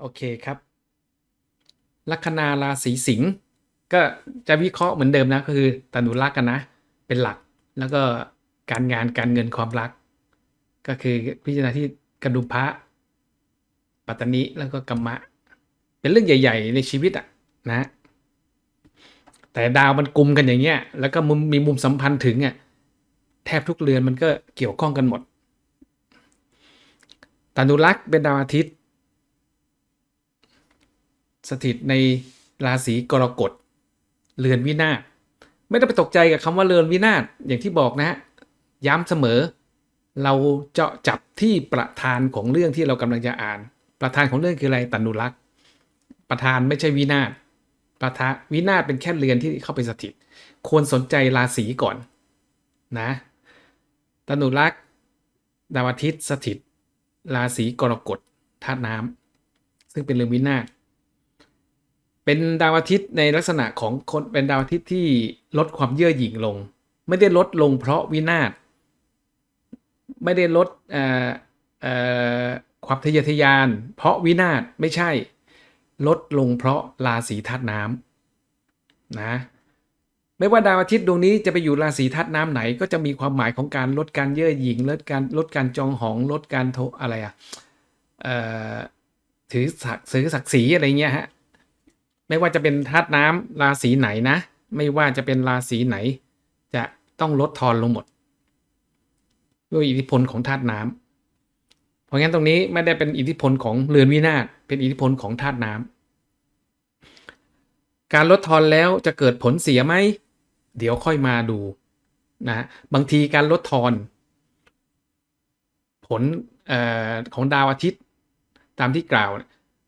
โอเคครับ ลัคนาราศีสิงห์ก็จะวิเคราะห์เหมือนเดิมนะก็คือตนุรักษ์กันนะ เป็นหลักแล้วก็การงานการเงินความรัก ก็คือพิจารณาที่กระดุมพระปัตตานิแล้วก็กัมมะ เป็นเรื่องใหญ่ ๆ ในชีวิตอะนะ แต่ดาวมันกลุ่มกันอย่างเงี้ย แล้วก็มุมมีมุมสัมพันธ์ถึงอะแทบทุกเรือนมันก็เกี่ยวข้องกันหมดตานุรักษ์เป็นดาวอาทิตย์ สถิตในราศีกรกฎเรือนวินาศไม่ต้องไปตกใจกับคำว่าเรือนวินาศอย่างที่บอกนะฮะย้ำเสมอ เราเจาะจับที่ประธานของเรื่องที่เรากำลังจะอ่าน ประธานของเรื่องคืออะไรตานุรักษ์ประธานไม่ใช่วินาศประธานวินาศเป็นแค่เรือนที่เข้าไปสถิต ควรสนใจราศีก่อนนะตนุรักษ์ดาวอาทิตย์สถิต ราศีกรกฎธาตุน้ำซึ่งเป็นเรือนวินาศ เป็นดาวอาทิตย์ในลักษณะของคนเป็นดาวอาทิตย์ที่ลดความเยื่อหยิ่งลง ไม่ได้ลดลงเพราะวินาศไม่ได้ลดความทะเยอทะยาน เพราะวินาศไม่ใช่ ลดลงเพราะราศีธาตุน้ำนะไม่ว่าดาวอาทิตย์ดวงนี้จะไปอยู่ราศีธาตุน้ำไหน ก็จะมีความหมายของการลดการเย่อหยิ่งลดการลดการจองหองลดการโทอะไรอะถือศักดิ์ถือศักดิ์ศรีอะไรเงี้ยฮะ ไม่ว่าจะเป็นธาตุน้ำราศีไหนนะ ไม่ว่าจะเป็นราศีไหน จะต้องลดทอนลงหมด ด้วยอิทธิพลของธาตุน้ำเพราะงั้นตรงนี้ไม่ได้เป็นอิทธิพลของเรือนวินาศเป็นอิทธิพลของธาตุน้ำการลดทอนแล้วจะเกิดผลเสียไหมเดี๋ยวค่อยมาดูนะบางทีการลดทอน ผลออของดาวอาทิตย์ตามที่กล่าว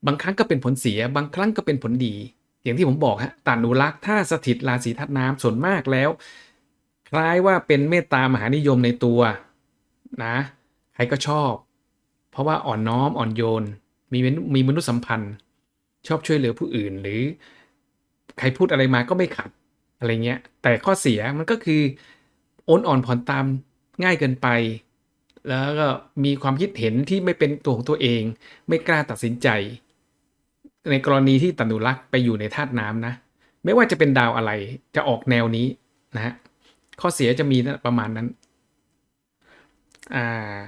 บางครั้งก็เป็นผลเสีย บางครั้งก็เป็นผลดี อย่างที่ผมบอกฮะตานุรักษ์ถ้าสถิตราศีธาตุน้ำส่วนมากแล้ว คล้ายว่าเป็นเมตตามหานิยมในตัวนะใครก็ชอบ เพราะว่าอ่อนน้อมอ่อนโยน มีมีมนุษยสัมพันธ์ ชอบช่วยเหลือผู้อื่น หรือใครพูดอะไรมาก็ไม่ขัดอะไรเงี้ย แต่ข้อเสียมันก็คือโอนอ่อนผ่อนตามง่ายเกินไป แล้วก็มีความคิดเห็นที่ไม่เป็นตัวของตัวเอง ไม่กล้าตัดสินใจ ในกรณีที่ตันุรักษ์ไปอยู่ในธาตุน้ำนะ ไม่ว่าจะเป็นดาวอะไรจะออกแนวนี้นะฮะข้อเสียจะมีประมาณนั้นอ่า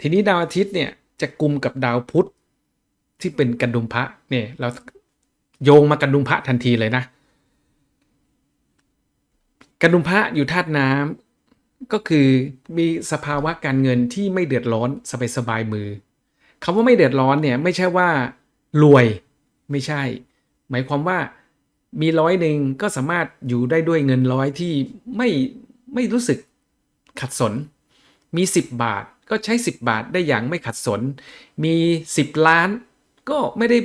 ทีนี้ดาวอาทิตย์เนี่ยจะกลุ่มกับดาวพุธที่เป็นกันดุมพระเนี่ยเราโยงมากันดุมพระทันทีเลยนะกระดุมพระอยู่ธาตุน้ำก็คือมีสภาวะการเงินที่ไม่เดือดร้อนสบายๆมือคำว่าไม่เดือดร้อนเนี่ยไม่ใช่ว่ารวย ไม่ใช่ หมายความว่ามีร้อยหนึ่งก็สามารถอยู่ได้ด้วยเงินร้อยที่ไม่ไม่รู้สึกขัดสน มี 10 บาทก็ใช้ 10 บาทได้อย่างไม่ขัดสน มี 10 ล้าน ก็ไม่ได้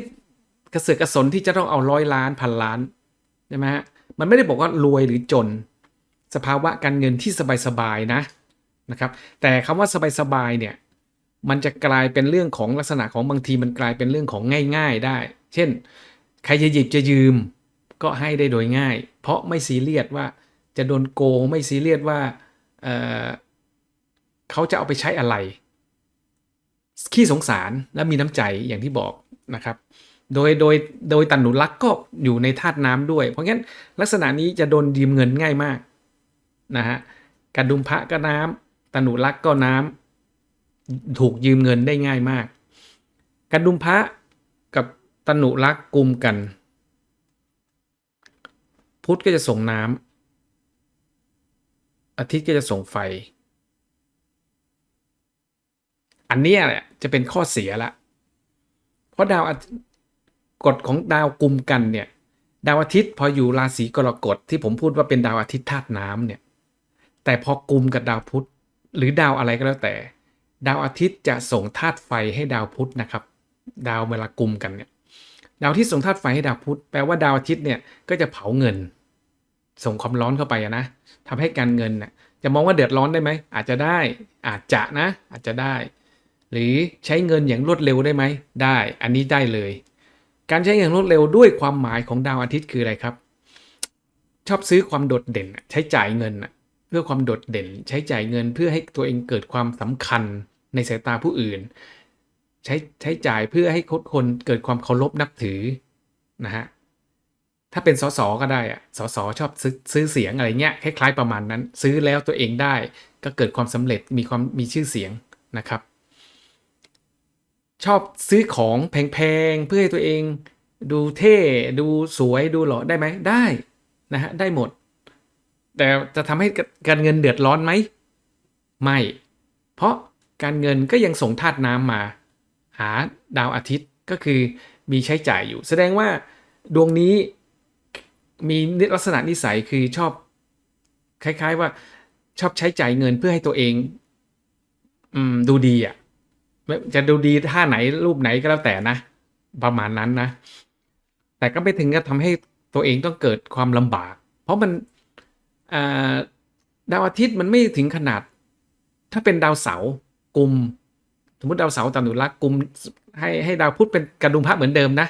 กระเสือกกระสนที่จะต้องเอาร้อยล้านพันล้านใช่ไหมฮะมันไม่ได้บอกว่ารวยหรือจน สภาวะการเงินที่สบายๆนะนะครับแต่คำว่าสบายๆเนี่ยมันจะกลายเป็นเรื่องของลักษณะของบางทีมันกลายเป็นเรื่องของง่าย ๆได้ เช่น ใครจะหยิบจะยืมก็ให้ได้โดยง่าย เพราะไม่ซีเรียสว่าจะโดนโกงไม่ซีเรียสว่าเเขาจะเอาไปใช้อะไร ขี้สงสารและมีน้ำใจอย่างที่บอกนะครับ โดยโดยโดยตันหนุรักก็อยู่ในธาตุน้ำด้วย เพราะงั้นลักษณะนี้จะโดนยืมเงินง่ายมากนะฮะกระดุมพระก็น้ำตนุรักก็น้ำถูกยืมเงินได้ง่ายมาก กระดุมพระ ตนุรักษ์กลุ่มกัน พุธก็จะส่งน้ำอาทิตย์ก็จะส่งไฟ อันนี้แหละจะเป็นข้อเสียละ เพราะดาวกฎของดาวกลุ่มกันเนี่ยดาวอาทิตย์พออยู่ราศีกรกฎที่ผมพูดว่าเป็นดาวอาทิตย์ธาตุน้ำเนี่ยแต่พอกลุ่มกับดาวพุธหรือดาวอะไรก็แล้วแต่ ดาวอาทิตย์จะส่งธาตุไฟให้ดาวพุธนะครับ ดาวเวลากลุ่มกันเนี่ย ดาวที่ส่งธาตุไฟให้ดาวพุธแปลว่าดาวอาทิตย์เนี่ยก็จะเผาเงิน ส่งความร้อนเข้าไปนะทำให้การเงินน่ยจะมองว่าเดือดร้อนได้ไหมอาจจะได้อาจจะนะ อาจจะได้ หรือใช้เงินอย่างรวดเร็วได้ไหมได้ อันนี้ได้เลย การใช้อย่างรวดเร็วด้วยความหมายของดาวอาทิตย์คืออะไรครับ ชอบซื้อความโดดเด่น ใช้จ่ายเงินเพื่อความโดดเด่น ใช้จ่ายเงินเพื่อให้ตัวเองเกิดความสำคัญในสายตาผู้อื่น ใช้ใช้จ่ายเพื่อให้คนคนเกิดความเคารพนับถือนะฮะถ้าเป็นสสก็ได้อะสสชอบซื้อซื้อเสียงอะไรเงี้ยคล้ายๆประมาณนั้น ซื้อแล้วตัวเองได้ ก็เกิดความสำเร็จมีความมีชื่อเสียงนะครับ ชอบซื้อของแพงๆเพื่อให้ตัวเองดูเท่ดูสวยดูหล่อได้ไหมได้นะฮะได้หมด แต่จะทำให้การเงินเดือดร้อนไหมไม่ เพราะการเงินก็ยังส่งธาตุน้ำมา หาดาวอาทิตย์ก็คือมีใช้จ่ายอยู่ แสดงว่าดวงนี้มีลักษณะนิสัยคือชอบคล้าย ๆ ว่าชอบใช้จ่ายเงินเพื่อให้ตัวเองอืมดูดีอะจะดูดีท่าไหนรูปไหนก็แล้วแต่นะ ประมาณนั้นนะ แต่ก็ไม่ถึงกับทำให้ตัวเองต้องเกิดความลำบาก เพราะมันดาวอาทิตย์มันไม่ถึงขนาด ถ้าเป็นดาวเสาร์กลุ่ม สมมติดาวเสาร์ตามนุรักกลุ่มให้ให้ดาวพุธเป็นกระดุมพระเหมือนเดิมนะ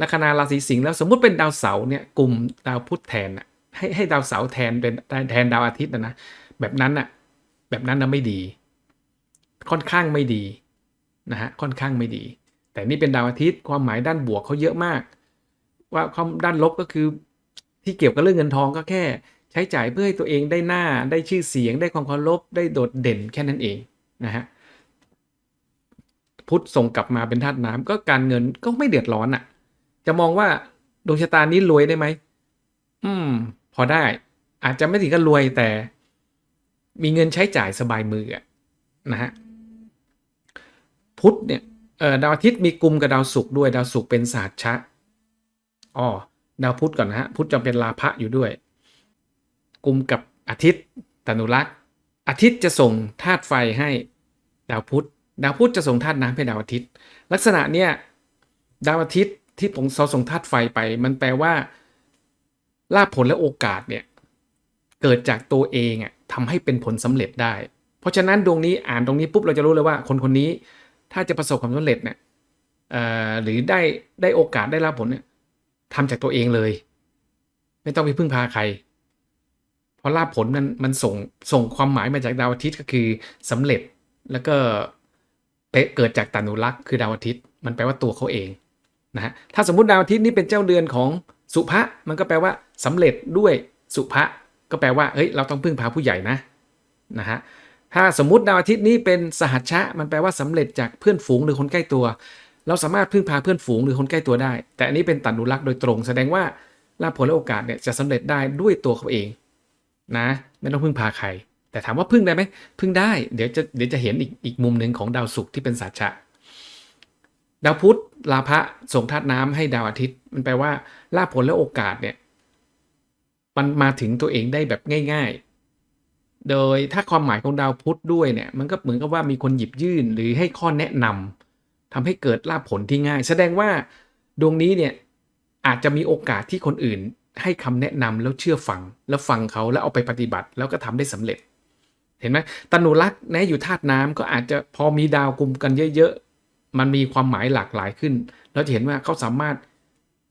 ลัคนาราศีสิงห์แล้วสมมุติเป็นดาวเสาร์เนี่ยกลุ่มดาวพุธแทนอะให้ให้ดาวเสาร์แทนเป็นแทนดาวอาทิตย์นะนะแบบนั้นอะแบบนั้นนะไม่ดี ค่อนข้างไม่ดีนะฮะค่อนข้างไม่ดี แต่นี่เป็นดาวอาทิตย์ความหมายด้านบวกเขาเยอะมาก ว่าความด้านลบก็คือที่เกี่ยวกับเรื่องเงินทองก็แค่ ใช้จ่ายเพื่อให้ตัวเองได้หน้าได้ชื่อเสียง ได้ความเคารพได้โดดเด่นแค่นั้นเองนะฮะ พุทธส่งกลับมาเป็นธาตุน้ำก็การเงินก็ไม่เดือดร้อนอะ่ะ จะมองว่าดวงชะตานี้รวยได้ไหมอืม พอได้ อาจจะไม่ถึงกับรวยแต่ มีเงินใช้จ่ายสบายมืออะนะฮะพุธเนี่ยดาวอาทิตย์มีกลุ่มกับดาวศุกร์ด้วยดาวศุกร์เป็นศาสตร์ชะอ๋อดาวพุธก่อนนะฮะพุธจะเป็นลาภะอยู่ด้วยกลุ่มกับอาทิตย์ตนุรักษ์อาทิตย์จะส่งธาตุไฟให้ดาวพุธ ดาวพุธจะส่งธาตุน้ำให้ดาวอาทิตย์ ลักษณะเนี่ยดาวอาทิตย์ที่ผมส่งธาตุไฟไป มันแปลว่าลาภผลและโอกาสเนี่ยเกิดจากตัวเองอะทำให้เป็นผลสำเร็จได้ เพราะฉะนั้นดวงนี้อ่านตรงนี้ปุ๊บเราจะรู้เลยว่า คนคนนี้ถ้าจะประสบความสำเร็จเนี่ยหรือได้ได้โอกาสได้รับผลเนี่ยทำจากตัวเองเลย ไม่ต้องไปพึ่งพาใคร เพราะลาบผลมันมันส่งส่งความหมายมาจากดาวอาทิตย์ก็คือสำเร็จแล้วก็ เกิดจากตานุรักษ์คือดาวอาทิตย์ มันแปลว่าตัวเขาเองนะฮะถ้าสมมติดาวอาทิตย์นี่เป็นเจ้าเดือนของสุภะมันก็แปลว่าสำเร็จด้วยสุภะก็แปลว่าเฮ้ยเราต้องพึ่งพาผู้ใหญ่นะนะฮะถ้าสมมติดาวอาทิตย์นี้เป็นสหัชชะ มันแปลว่าสำเร็จจากเพื่อนฝูงหรือคนใกล้ตัว เราสามารถพึ่งพาเพื่อนฝูงหรือคนใกล้ตัวได้ แต่อันนี้เป็นตันุรักษ์โดยตรง แสดงว่าลาภผลและโอกาสเนี่ยจะสำเร็จได้ด้วยตัวเขาเองนะไม่ต้องพึ่งพาใคร แต่ถามว่าพึ่งได้ไหมพึ่งได้เดี๋ยวจะเดี๋ยวจะเห็นอีกอีกมุมหนึ่งของดาวศุกร์ที่เป็นสัจจะดาวพุธลาภะส่งธาตุน้ำให้ดาวอาทิตย์ มันแปลว่าลาภผลและโอกาสเนี่ยมันมาถึงตัวเองได้แบบง่าย ๆ โดยถ้าความหมายของดาวพุธด้วยเนี่ยมันก็เหมือนกับว่ามีคนหยิบยื่นหรือให้ข้อแนะนำทำให้เกิดลาภผลที่ง่าย แสดงว่าดวงนี้เนี่ยอาจจะมีโอกาสที่คนอื่นให้คำแนะนำแล้วเชื่อฟัง แล้วฟังเขาแล้วเอาไปปฏิบัติ แล้วก็ทำได้สำเร็จ เห็นไหมตนุรักษ์แนะอยู่ธาตุน้ำก็อาจจะพอมีดาวกลุ่มกันเยอะๆ มันมีความหมายหลากหลายขึ้น เราจะเห็นว่าเขาสามารถ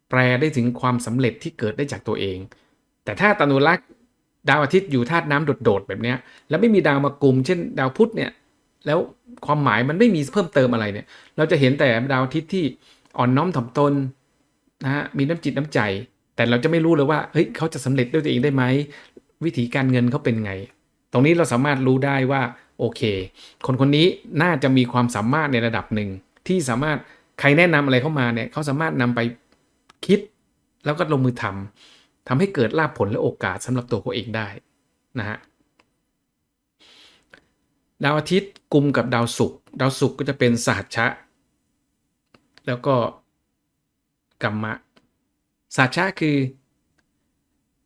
แปลได้ถึงความสำเร็จที่เกิดได้จากตัวเอง แต่ถ้าตนุรักษ์ดาวอาทิตย์อยู่ธาตุน้ำโดดๆแบบนี้แล้วไม่มีดาวมากลุ่มเช่น ดาวพุธเนี่ยแล้วความหมายมันไม่มีเพิ่มเติมอะไรเนี่ย เราจะเห็นแต่ดาวอาทิตย์ที่อ่อนน้อมถ่อมตนนะฮะมีน้ำจิตน้ำใจ แต่เราจะไม่รู้เลยว่าเฮ้ยเขาจะสำเร็จด้วยตัวเองได้ไหมวิธีการเงินเขาเป็นไง ตรงนี้เราสามารถรู้ได้ว่าโอเค คนคนนี้น่าจะมีความสามารถในระดับหนึ่งที่สามารถใครแนะนำอะไรเข้ามาเนี่ยเขาสามารถนำไปคิดแล้วก็ลงมือทำทำให้เกิดลาภผลและโอกาสสำหรับตัวเขาเองได้นะฮะดาวอาทิตย์กลุ่มกับดาวศุกร์ดาวศุกร์ก็จะเป็นสหัชชะ แล้วก็กรรมะสหัชชะคือ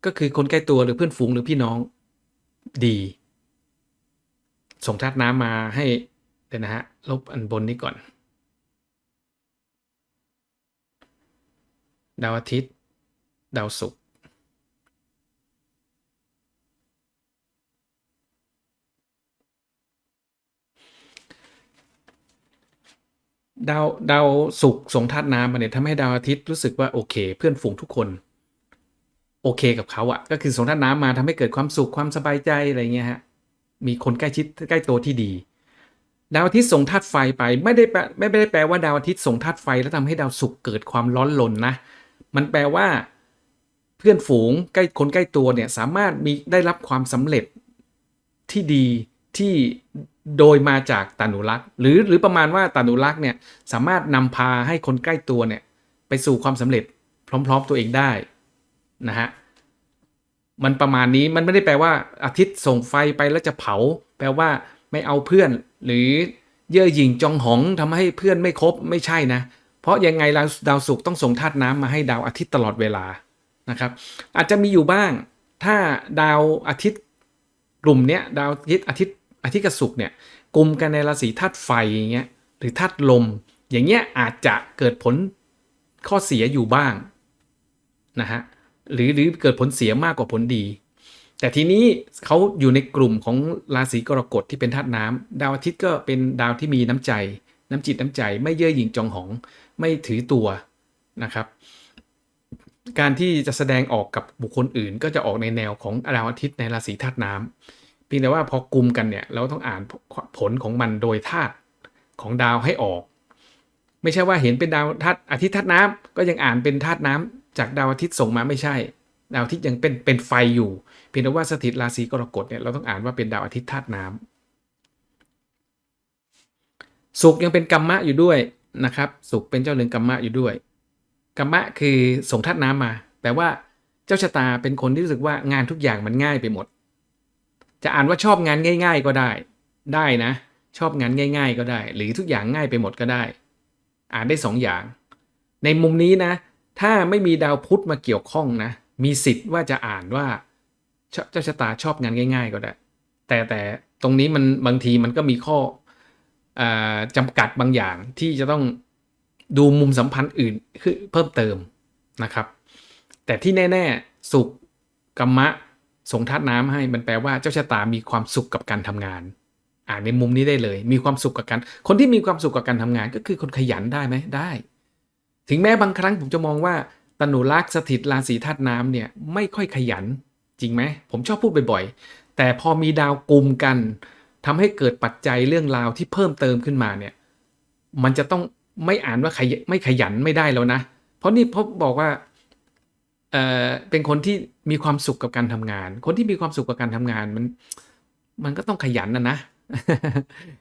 ก็คือคนใกล้ตัวหรือเพื่อนฝูงหรือพี่น้อง ดี ส่งธาตุน้ำมาให้เดี๋ยวนะฮะ ลบอันบนนี้ก่อน ดาวอาทิตย์ ดาวศุกร์ดาวดาวศุกร์ส่งธาตุน้ำมาเนี่ยทำให้ดาวอาทิตย์รู้สึกว่าโอเค เพื่อนฝูงทุกคน โอเคกับเขาอะก็คือส่งธาตุน้ำมาทำให้เกิดความสุขความสบายใจอะไรเงี้ยฮะมีคนใกล้ชิดใกล้ตัวที่ดี ดาวอาทิตย์ส่งธาตุไฟไปไม่ได้แปลไม่ได้แปลว่าดาวอาทิตย์ส่งธาตุไฟแล้วทำให้ดาวศุกร์เกิดความร้อนรนนะ มันแปลว่า เพื่อนฝูงใกล้คนใกล้ตัวเนี่ยสามารถมีได้รับความสำเร็จที่ดีที่โดยมาจากตานุรักษ์หรือหรือประมาณว่าตานุรักษ์เนี่ยสามารถนำพาให้คนใกล้ตัวเนี่ยไปสู่ความสำเร็จพร้อม ๆ ตัวเองได้ นะฮะมันประมาณนี้มันไม่ได้แปลว่าอาทิตย์ส่งไฟไปแล้วจะเผา แปลว่าไม่เอาเพื่อน หรือเย่อหยิ่งจองหองทำให้เพื่อนไม่ครบไม่ใช่นะ เพราะยังไงดาวดาวศุกร์ต้องส่งธาตุน้ำมาให้ดาวอาทิตย์ตลอดเวลานะครับ อาจจะมีอยู่บ้าง ถ้าดาวอาทิตย์กลุ่มเนี้ยดาวอาทิตย์อาทิตย์อาทิตย์กับศุกร์เนี่ยกลุ่มกันในราศีธาตุไฟอย่างเงี้ยหรือธาตุลม อย่างเงี้ยอาจจะเกิดผลข้อเสียอยู่บ้างนะฮะ หรือหรือเกิดผลเสียมากกว่าผลดี แต่ทีนี้เขาอยู่ในกลุ่มของราศีกรกฎที่เป็นธาตุน้ำดาวอาทิตย์ก็เป็นดาวที่มีน้ำใจ น้ำจิตน้ำใจ ไม่เย่อหยิ่งจองหอง ไม่ถือตัวนะครับ การที่จะแสดงออกกับบุคคลอื่น ก็จะออกในแนวของดาวอาทิตย์ในราศีธาตุน้ำเพียงแต่ว่าพอกลุ่มกันเนี่ยเราต้องอ่านผลของมันโดยธาตุของดาวให้ออก ไม่ใช่ว่าเห็นเป็นดาวธาตุอาทิตย์ธาตุน้ำก็ยังอ่านเป็นธาตุน้ำ จากดาวอาทิตย์ส่งมาไม่ใช่ ดาวอาทิตย์ยังเป็นเป็นไฟอยู่ เพียงแต่ว่าสถิตราศีกรกฎเนี่ยเราต้องอ่านว่าเป็นดาวอาทิตย์ธาตุน้ำสุกยังเป็นกัมมะอยู่ด้วยนะครับ สุกเป็นเจ้าเรือนกัมมะอยู่ด้วยกัมมะคือส่งธาตุน้ำมาแปลว่าเจ้าชะตาเป็นคนที่รู้สึกว่างานทุกอย่างมันง่ายไปหมด จะอ่านว่าชอบงานง่าย ๆ ก็ได้ ได้นะ ชอบงานง่าย ๆ ก็ได้ หรือทุกอย่างง่ายไปหมดก็ได้ อ่านได้สองอย่าง ในมุมนี้นะ ถ้าไม่มีดาวพุธมาเกี่ยวข้องนะ มีสิทธิ์ว่าจะอ่านว่าเจ้าชะตาชอบงานง่าย ๆ ก็ได้ แต่แต่ตรงนี้มันบางทีมันก็มีข้ออจำกัดบางอย่างที่จะต้องดูมุมสัมพันธ์อื่นเพิ่มเติมนะครับ แต่ที่แน่ ๆ สุขกรรมะสงธาตุน้ำให้มันแปลว่าเจ้าชะตามีความสุขกับการทำงาน อ่านในมุมนี้ได้เลย มีความสุขกับการคนที่มีความสุขกับการทำงาน ก็คือคนขยันได้ไหมได้ ถึงแม้บางครั้งผมจะมองว่าตนุรักษ์สถิตราศีธาตุน้ำเนี่ยไม่ค่อยขยันจริงไหมผมชอบพูดบ่อยๆ แต่พอมีดาวกลุ่มกันทำให้เกิดปัจจัยเรื่องราวที่เพิ่มเติมขึ้นมาเนี่ยมันจะต้องไม่อ่านว่าขยไม่ขยันไม่ได้แล้วนะ เพราะนี่พบบอกว่าเออเป็นคนที่มีความสุขกับการทำงาน คนที่มีความสุขกับการทำงานมันมันก็ต้องขยันนะนะ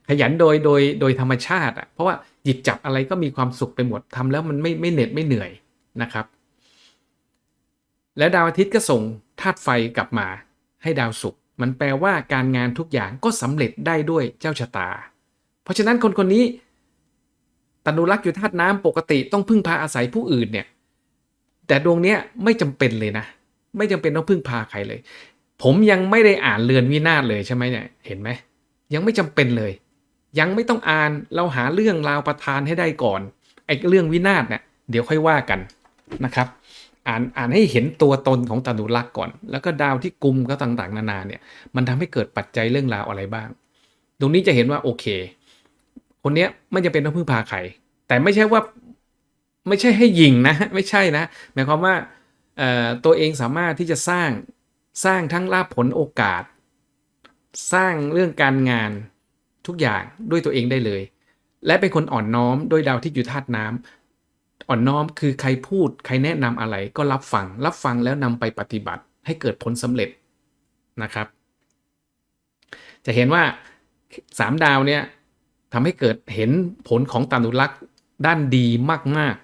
ขยันโดยโดยโดยธรรมชาติอะเพราะว่า หยิบจับอะไรก็มีความสุขไปหมดทำแล้วมันไม่ไม่เหน็ดไม่เหนื่อยนะครับ แล้วดาวอาทิตย์ก็ส่งธาตุไฟกลับมาให้ดาวศุกร์มันแปลว่าการงานทุกอย่างก็สำเร็จได้ด้วยเจ้าชะตา เพราะฉะนั้นคนคนนี้ตนุรักษ์อยู่ธาตุน้ำปกติต้องพึ่งพาอาศัยผู้อื่นเนี่ยแต่ดวงเนี้ยไม่จำเป็นเลยนะ ไม่จำเป็นต้องพึ่งพาใครเลย ผมยังไม่ได้อ่านเรือนวินาศเลยใช่ไหมเนี่ยเห็นไหมยังไม่จำเป็นเลย ยังไม่ต้องอ่านเราหาเรื่องราวประทานให้ได้ก่อนไอ้เรื่องวินาศเนี่ยเดี๋ยวค่อยว่ากันนะครับ อ่านอ่านให้เห็นตัวตนของตนุรักษ์ก่อน แล้วก็ดาวที่กลุ่มก็ต่างๆ นานาเนี่ยมันทำให้เกิดปัจจัยเรื่องราวอะไรบ้าง ตรงนี้จะเห็นว่าโอเค คนเนี้ยไม่จำเป็นต้องพึ่งพาใครแต่ไม่ใช่ว่าไม่ใช่ให้ยิงนะ ไม่ใช่นะหมายความว่าตัวเองสามารถที่จะสร้างสร้างทั้งลาภผลโอกาส สร้างเรื่องการงาน ทุกอย่างด้วยตัวเองได้เลย และเป็นคนอ่อนน้อมโดยดาวที่อยู่ธาตุน้ำอ่อนน้อมคือใครพูดใครแนะนำอะไรก็รับฟัง รับฟังแล้วนำไปปฏิบัติให้เกิดผลสำเร็จนะครับ จะเห็นว่าสามดาวเนี่ยทำให้เกิดเห็นผลของตานุรักษ์ด้านดีมากมาก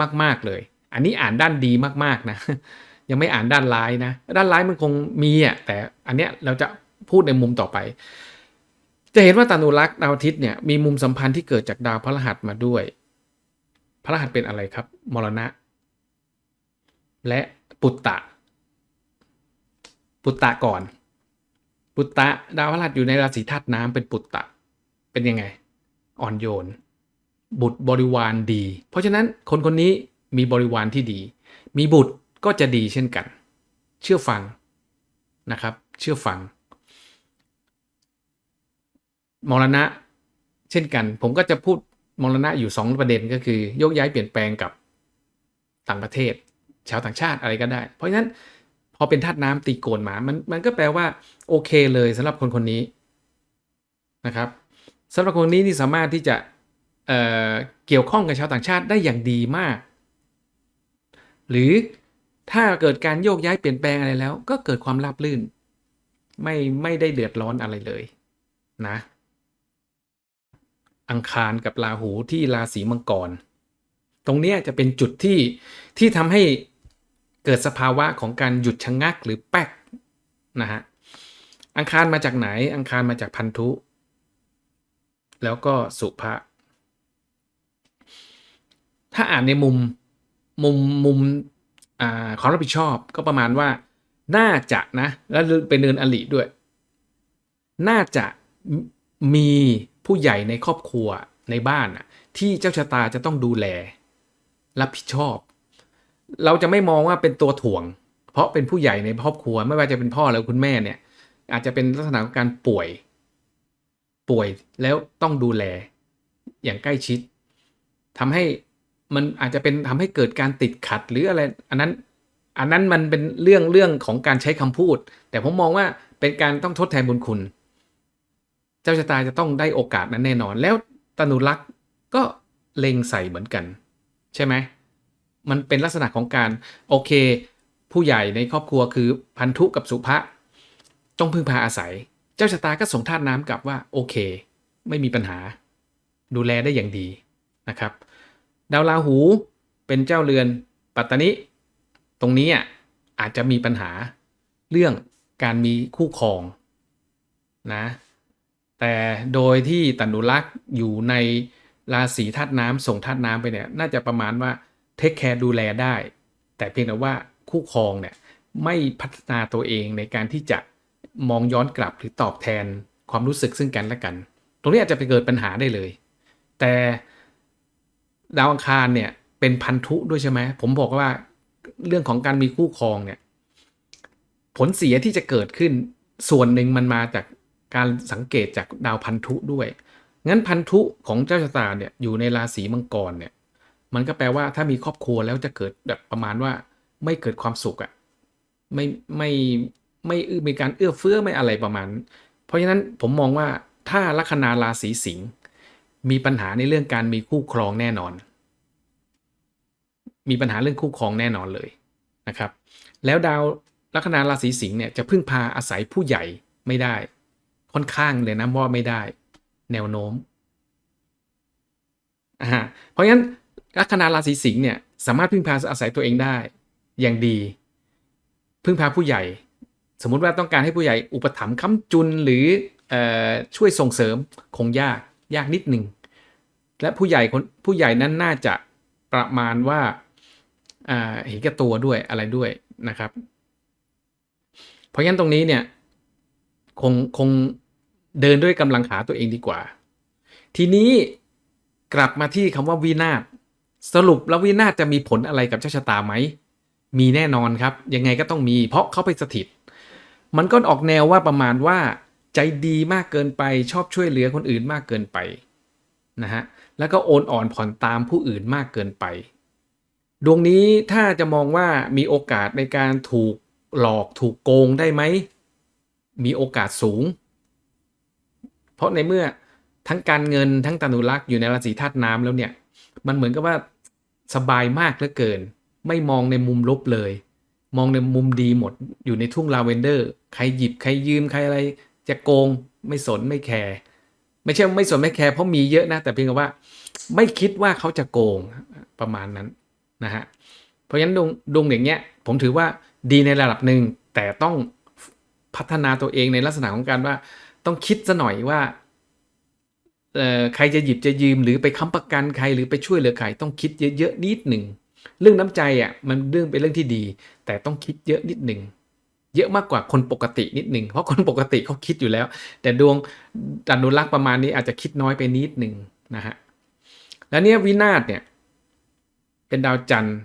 มากมากเลย อันนี้อ่านด้านดีมากๆนะ ยังไม่อ่านด้านร้ายนะ ด้านร้ายมันคงมีอะแต่อันเนี้ยเราจะพูดในมุมต่อไป จะเห็นว่าตานุรักษ์ดาวอาทิตย์เนี่ยมีมุมสัมพันธ์ที่เกิดจากดาวพระรหัสมาด้วย พระรหัสเป็นอะไรครับ มรณะ และปุตตะ ปุตตะก่อน ปุตตะดาวพระรหัสอยู่ในราศีธาตุน้ำเป็นปุตตะ เป็นยังไง อ่อนโยน บุตรบริวารดี เพราะฉะนั้นคนคนนี้มีบริวารที่ดี มีบุตรก็จะดีเช่นกัน เชื่อฟังนะครับ เชื่อฟัง มรณะเช่นกัน ผมก็จะพูดมรณะอยู่สองประเด็นก็คือโยกย้ายเปลี่ยนแปลงกับต่างประเทศ ชาวต่างชาติอะไรก็ได้ เพราะฉะนั้นพอเป็นธาตุน้ำตีโกนมา มันมันก็แปลว่าโอเคเลยสำหรับคนคนนี้นะครับสำหรับคนนี้นี่สามารถที่จะเอ่อเกี่ยวข้องกับชาวต่างชาติได้อย่างดีมาก หรือถ้าเกิดการโยกย้ายเปลี่ยนแปลงอะไรแล้ว ก็เกิดความราบรื่น ไม่ไม่ได้เดือดร้อนอะไรเลยนะ อังคารกับราหูที่ราศีมังกร ตรงนี้จะเป็นจุดที่ที่ทำให้เกิดสภาวะของการหยุดชะงงักหรือแป๊กนะฮะอังคารมาจากไหนอังคารมาจากพันธุ แล้วก็สุภะถ้าอ่านในมุมมุมมุมอ่าความรับผิดชอบก็ประมาณว่าน่าจะนะ แล้วเป็นเนินอลิด้วย น่าจะมี ผู้ใหญ่ในครอบครัวในบ้านที่เจ้าชะตาจะต้องดูแล รับผิดชอบ เราจะไม่มองว่าเป็นตัวถ่วง เพราะเป็นผู้ใหญ่ในครอบครัวไม่ว่าจะเป็นพ่อหรือคุณแม่เนี่ย อาจจะเป็นลักษณะของการป่วย ป่วยแล้วต้องดูแลอย่างใกล้ชิดทำให้มันอาจจะเป็นทำให้เกิดการติดขัดหรืออะไร อันนั้นอันนั้นมันเป็นเรื่องเรื่องของการใช้คำพูด แต่ผมมองว่าเป็นการต้องทดแทนบุญคุณ จ้าชะตาจะต้องได้โอกาสนั้นแน่นอน แล้วตนุรักษ์ก็เล็งใส่เหมือนกัน ใช่ไหมมันเป็นลักษณะของการโอเค ผู้ใหญ่ในครอบครัวคือพันธุกับสุภะต้องพึ่งพาอาศัย เจ้าชะตาก็ส่งธาตุน้ำกลับว่าโอเค ไม่มีปัญหา ดูแลได้อย่างดีนะครับ ดาวราหูเป็นเจ้าเรือนปัตตานิตรงนี้อะอาจจะมีปัญหาเรื่องการมีคู่ครองนะ แต่โดยที่ตันุรักษ์อยู่ในราศีธาตุน้ำส่งธาตุน้ำไปเนี่ยน่าจะประมาณว่าเทคแคร์ดูแลได้ แต่เพียงแต่ว่าคู่ครองเนี่ยไม่พัฒนาตัวเองในการที่จะมองย้อนกลับหรือตอบแทนความรู้สึกซึ่งกันและกัน ตรงนี้อาจจะไปเกิดปัญหาได้เลย แต่ดาวอังคารเนี่ยเป็นพันธุด้วยใช่ไหมผมบอกว่าเรื่องของการมีคู่ครองเนี่ยผลเสียที่จะเกิดขึ้นส่วนหนึ่งมันมาจาก การสังเกตจากดาวพันธุด้วย งั้นพันธุของเจ้าชะตาเนี่ยอยู่ในราศีมังกรเนี่ย มันก็แปลว่าถ้ามีครอบครัวแล้วจะเกิดแบบประมาณว่าไม่เกิดความสุขอะ่ะไม่ไม่ไม่ม่มีการเอื้อเฟื้อไม่อะไรประมาณ เพราะฉะนั้นผมมองว่าถ้าลัคนาราศีสิงห์มีปัญหาในเรื่องการมีคู่ครองแน่นอน มีปัญหาเรื่องคู่ครองแน่นอนเลยนะครับ แล้วดาวลัคนาราศีสิงห์เนี่ยจะพึ่งพาอาศัยผู้ใหญ่ไม่ได้ ค่อนข้างเลยนะว่าไม่ได้ แนวโน้มอ่าเพราะฉะนั้นลัคนาราศีสิงห์เนี่ยสามารถพึ่งพาอาศัยตัวเองได้ อย่างดี พึ่งพาผู้ใหญ่ สมมุติว่าต้องการให้ผู้ใหญ่อุปถัมภ์ค้ำจุนหรืออช่วยส่งเสริมคงยากยากนิดหนึ่งและผู้ใหญ่คนผู้ใหญ่นั้นน่าจะประมาณว่าเห็นแก่ตัวด้วยอะไรด้วยนะครับ เพราะงั้นตรงนี้เนี่ยคงคง เดินด้วยกำลังขาตัวเองดีกว่า ทีนี้กลับมาที่คำว่าวินาศสรุปแล้ววินาศจะมีผลอะไรกับเจ้าชะตาไหม มีแน่นอนครับ ยังไงก็ต้องมี เพราะเขาไปสถิต มันก็ออกแนวว่าประมาณว่า ใจดีมากเกินไปชอบช่วยเหลือคนอื่นมากเกินไปนะฮะแล้วก็โอนอ่อนผ่อนตามผู้อื่นมากเกินไป ดวงนี้ถ้าจะมองว่ามีโอกาสในการถูกหลอกถูกโกงได้ไหม มีโอกาสสูง เพราะในเมื่อทั้งการเงินทั้งตานุรักษ์อยู่ในราศีธาตุน้ำแล้วเนี่ย มันเหมือนกับว่าสบายมากเหลือเกิน ไม่มองในมุมลบเลย มองในมุมดีหมดอยู่ในทุ่งลาเวนเดอร์ ใครหยิบใครยืมใครอะไรจะโกงไม่สนไม่แคร์ไม่ใช่ไม่สนไม่แคร์เพราะมีเยอะนะ แต่เพียงแต่ว่า ไม่คิดว่าเขาจะโกงประมาณนั้นนะฮะเพราะฉะนั้นดวงดวงอย่างเงี้ย ผมถือว่าดีในระดับหนึ่งแต่ต้องพัฒนาตัวเองในลักษณะของการว่า ต้องคิดซะหน่อยว่าเอ่อใครจะหยิบจะยืมหรือไปค้ำประกันใครหรือไปช่วยเหลือใครต้องคิดเยอะๆนิดหนึ่งเรื่องน้ำใจอะมันเรื่องเป็นเรื่องที่ดี แต่ต้องคิดเยอะนิดหนึ่งเยอะมากกว่าคนปกตินิดหนึ่งเพราะคนปกติเขาคิดอยู่แล้ว แต่ดวงอนุรักษ์ประมาณนี้อาจจะคิดน้อยไปนิดหนึ่งนะฮะแล้วเนี้ยวินาศเนี่ยเป็นดาวจันทร์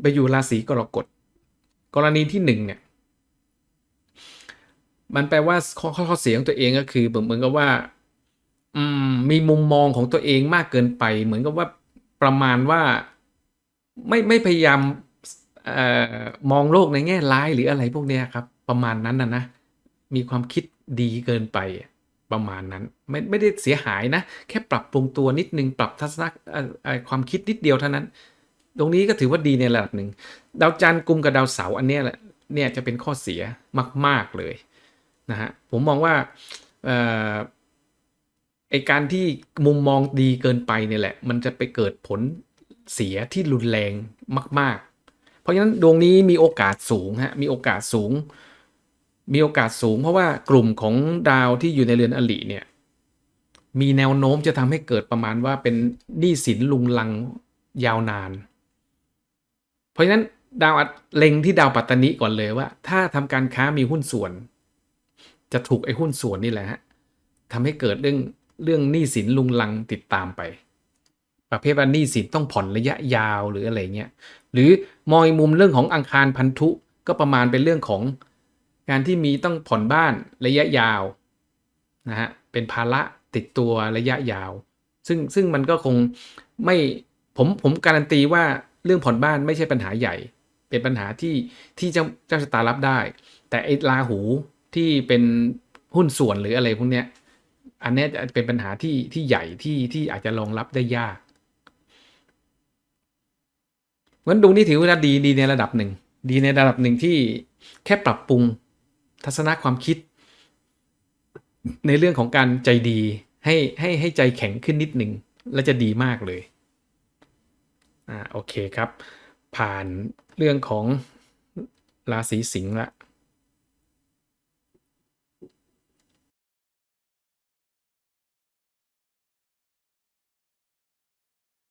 ไปอยู่ราศีกรกฎกรณีที่หนึ่งเนี่ย มันแปลว่าข้อข้อเสียของตัวเองก็คือเหมือนกับว่า อืม มีมุมมองของตัวเองมากเกินไป เหมือนกับว่าประมาณว่า ไม่ไม่พยายามออมองโลกในแง่ร้ายหรืออะไรพวกนี้ครับ ประมาณนั้นนะนะมีความคิดดีเกินไปประมาณนั้น ไม่ไม่ได้เสียหายนะ แค่ปรับปรุงตัวนิดนึง ปรับทัศนคความคิดนิดเดียวเท่านั้น ตรงนี้ก็ถือว่าดีในระดับหนึ่งดาวจันทร์กลุ่มกับดาวเสาร์อันนี้แหละเนี่ยจะเป็นข้อเสียมาก ๆเลย นะฮะผมมองว่าออไอการที่มุมมองดีเกินไปเนี่ยแหละ มันจะไปเกิดผลเสียที่รุนแรงมาก ๆ เพราะฉะนั้นดวงนี้มีโอกาสสูงฮะมีโอกาสสูง มีโอกาสสูง เพราะว่ากลุ่มของดาวที่อยู่ในเรือนอลิเนี่ยมีแนวโน้มจะทำให้เกิดประมาณว่าเป็นหนี้สินลุงลังยาวนาน เพราะฉะนั้นดาวเล็งที่ดาวปัตตานิก่อนเลยว่า ถ้าทำการค้ามีหุ้นส่วน จะถูกไอ้หุ้นส่วนนี่แหละฮะทำให้เกิดเรื่องเรื่องหนี้สินลุงลังติดตามไป ประเภทว่าหนี้สินต้องผ่อนระยะยาวหรืออะไรเงี้ยหรือมองอีกมุมเรื่องของอังคารพันธุก็ประมาณเป็นเรื่องของการที่มีต้องผ่อนบ้านระยะยาวนะฮะเป็นภาระติดตัวระยะยาว ซึ่งซึ่งมันก็คงไม่ผมผมการันตีว่าเรื่องผ่อนบ้านไม่ใช่ปัญหาใหญ่ เป็นปัญหาที่ที่เจ้าเจ้าชะตารับได้ แต่ไอ้ราหู ที่เป็นหุ้นส่วนหรืออะไรพวกเนี้ย อันนี้จะเป็นปัญหาที่ที่ใหญ่ที่ที่อาจจะรองรับได้ยากงั้นดวงนี้ถือว่าดีดีในระดับหนึ่ง ดีในระดับหนึ่งที่แค่ปรับปรุงทัศนคความคิด ในเรื่องของการใจดีให้ให้ให้ใจแข็งขึ้นนิดหนึ่งแล้วจะดีมากเลย อ่าโอเคครับ ผ่านเรื่องของราศีสิงห์ละ